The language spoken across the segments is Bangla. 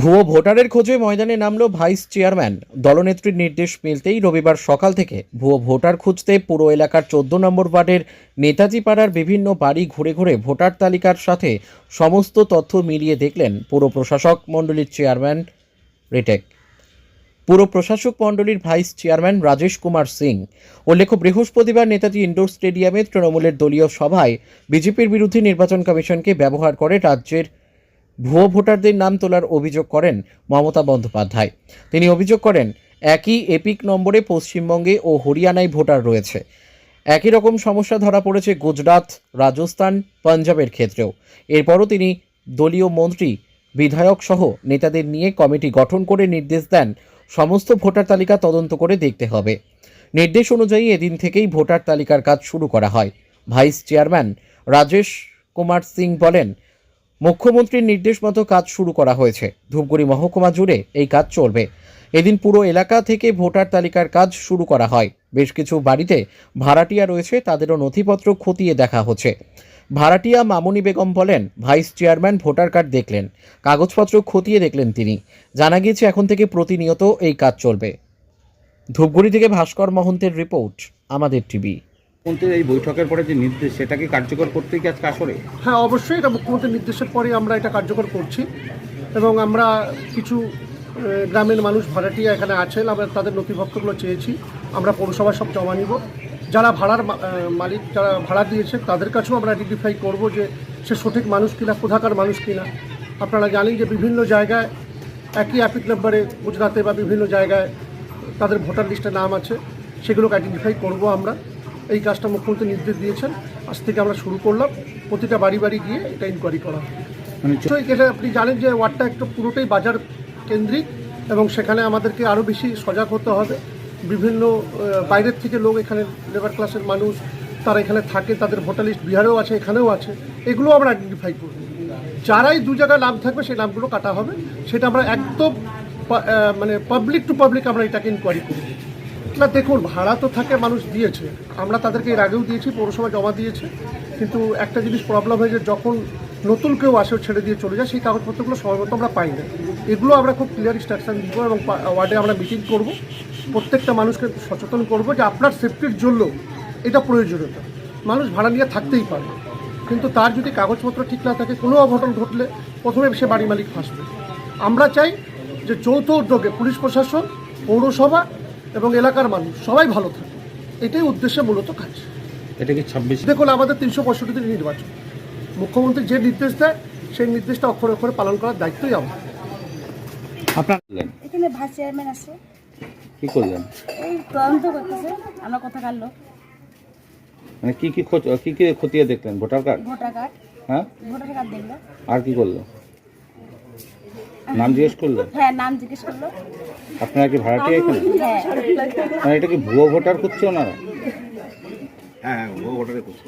ভুয়ো ভোটারের খোঁজে ময়দানে নামল ভাইস চেয়ারম্যান। দলনেত্রীর নির্দেশ মিলতেই রবিবার সকাল থেকে ভুয়ো ভোটার খুঁজতে পুরো এলাকার চোদ্দ নম্বর ওয়ার্ডের নেতাজি পাড়ার বিভিন্ন বাড়ি ঘুরে ঘুরে ভোটার তালিকার সাথে সমস্ত তথ্য মিলিয়ে দেখলেন পুর প্রশাসক মণ্ডলীর চেয়ারম্যান রিটেক। পুর প্রশাসক মণ্ডলীর ভাইস চেয়ারম্যান রাজেশ কুমার সিং। উল্লেখ্য, বৃহস্পতিবার নেতাজি ইন্ডোর স্টেডিয়ামে তৃণমূলের দলীয় সভায় বিজেপির বিরুদ্ধে নির্বাচন কমিশনকে ব্যবহার করে রাজ্যের ভুয়ো ভোটারদের নাম তোলার অভিযোগ করেন মমতা বন্দ্যোপাধ্যায়। তিনি অভিযোগ করেন, একই এপিক নম্বরে পশ্চিমবঙ্গে ও হরিয়ানায় ভোটার রয়েছে। একই রকম সমস্যা ধরা পড়েছে গুজরাট, রাজস্থান, পাঞ্জাবের ক্ষেত্রেও। এরপরও তিনি দলীয় মন্ত্রী, বিধায়ক সহ নেতাদের নিয়ে কমিটি গঠন করে নির্দেশ দেন, সমস্ত ভোটার তালিকা তদন্ত করে দেখতে হবে। নির্দেশ অনুযায়ী এদিন থেকেই ভোটার তালিকার কাজ শুরু করা হয়। ভাইস চেয়ারম্যান রাজেশ কুমার সিং বলেন মুখ্যমন্ত্রীর নির্দেশ মতো কাজ শুরু করা হয়েছে। ধূপগুড়ি মহকুমা জুড়ে এই কাজ চলবে। এদিন পুরো এলাকা থেকে ভোটার তালিকার কাজ শুরু করা হয়। বেশ কিছু বাড়িতে ভাড়াটিয়া রয়েছে, তাদেরও নথিপত্র খতিয়ে দেখা হচ্ছে। ভাড়াটিয়া মামুনি বেগম বলেন, ভাইস চেয়ারম্যান ভোটার কার্ড দেখলেন, কাগজপত্র খতিয়ে দেখলেন তিনি। জানা গিয়েছে, এখন থেকে প্রতিনিয়ত এই কাজ চলবে। ধূপগুড়ি থেকে ভাস্কর মহন্তের রিপোর্ট, আমাদের টিভি। মন্ত্রীর এই বৈঠকের পরে যে নির্দেশ সেটাকে কার্যকর করতে কি আজকে আসরে? হ্যাঁ অবশ্যই এটা মুখ্যমন্ত্রীর নির্দেশের পরে আমরা এটা কার্যকর করছি। এবং আমরা কিছু গ্রামের মানুষ ভাড়াটিয়া এখানে আছেন আমরা তাদের নথিপত্রগুলো চেয়েছি। আমরা পৌরসভায় সব জমা নিব। যারা ভাড়ার মালিক, যারা ভাড়া দিয়েছে, তাদের কাছেও আমরা আইডেন্টিফাই করব যে সে সঠিক মানুষ কিনা, কোথাকার মানুষ কিনা। আপনারা জানেন যে বিভিন্ন জায়গায়, একই অ্যাপিক নাম্বারে গুজরাতে বা বিভিন্ন জায়গায় তাদের ভোটার লিস্টে নাম আছে। সেগুলোকে আইডেন্টিফাই করব আমরা। এই কাজটা মুখ্যমন্ত্রী নির্দেশ দিয়েছেন। আজ থেকে আমরা শুরু করলাম। প্রতিটা বাড়ি বাড়ি গিয়ে এটা ইনকোয়ারি করা। মানে এটা আপনি জানেন যে ওয়ার্ডটা একটু পুরোটাই বাজার কেন্দ্রিক এবং সেখানে আমাদেরকে আরও বেশি সজাগ হতে হবে। বিভিন্ন বাইরের থেকে লোক এখানে লেবার ক্লাসের মানুষ তারা এখানে থাকে তাদের ভোটার লিস্ট বিহারেও আছে এখানেও আছে। এগুলো আমরা আইডেন্টিফাই করব। যারাই দু জায়গায় নাম থাকবে সেই নামগুলো কাটা হবে। সেটা আমরা একদম মানে পাবলিক টু পাবলিক আমরা এটাকে ইনকোয়ারি করব। না, দেখুন, ভাড়া তো থাকে, মানুষ দিয়েছে। আমরা তাদেরকে এর আগেও দিয়েছি, পৌরসভা জমা দিয়েছে। কিন্তু একটা জিনিস প্রবলেম হয়েছে, যখন নতুন কেউ আসে ছেড়ে দিয়ে চলে যায়, সেই কাগজপত্রগুলো সময়মতো আমরা পাই না। এগুলো আমরা খুব ক্লিয়ার ইনস্ট্রাকশন দিব এবং ওয়ার্ডে আমরা মিটিং করব। প্রত্যেকটা মানুষকে সচেতন করব যে আপনার সেফটির জন্য এটা প্রয়োজনীয়তা। মানুষ ভাড়া নিয়ে থাকতেই পারে। কিন্তু তার যদি কাগজপত্র ঠিক না থাকে, কোনো অঘটন ঘটলে প্রথমে সে বাড়ি মালিক ফাঁসবে। আমরা চাই যে যৌথ উদ্যোগে পুলিশ প্রশাসন, পৌরসভা এবং এলাকার মানুষ সবাই ভালো থাকে। এটাই উদ্দেশ্যে মূলত কাজ। এটা কি ছাব্বিশ? দেখুন আমাদের তিনশো পঁয়ষট্টি দিন নির্বাচন। মুখ্যমন্ত্রী যে নির্দেশ দেয় সেই নির্দেশটা অক্ষরে অক্ষরে পালন করার দায়িত্বই আমার। আপনার করলেন এখানে ভাইস চেয়ারম্যান আছে। কি করলেন? এই তদন্ত করতেছে আমরা কোথাকার লোক? মানে কি কি খোঁজ কি কি খতিয়ে দেখলেন? Voter card? Voter card. হ্যাঁ? ভোটার কার্ড দেখল। আর কি করল? নাম জিজ্ঞেস করল? হ্যাঁ নাম জিজ্ঞেস করল। আপনারা কি ভাড়াটিয়া এখানে? হ্যাঁ। মানে এটা কি ভুয়ো ভোটার করছে ওনারা? হ্যাঁ ভুয়ো ভোটারে করছে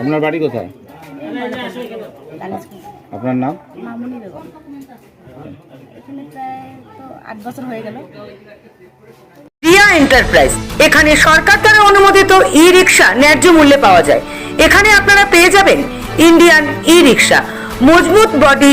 আপনার বাড়ি কোথায়? আপনার নাম? মামুনি বেগম এখানে প্রায় তো আট বছর হয়ে গেল। রিয়া এন্টারপ্রাইজ। এখানে সরকার দ্বারা অনুমোদিত ই রিক্সা ন্যায্য মূল্যে পাওয়া যায়। এখানে আপনারা পেয়ে যাবেন ইন্ডিয়ান ই রিক্সা মজবুত বডি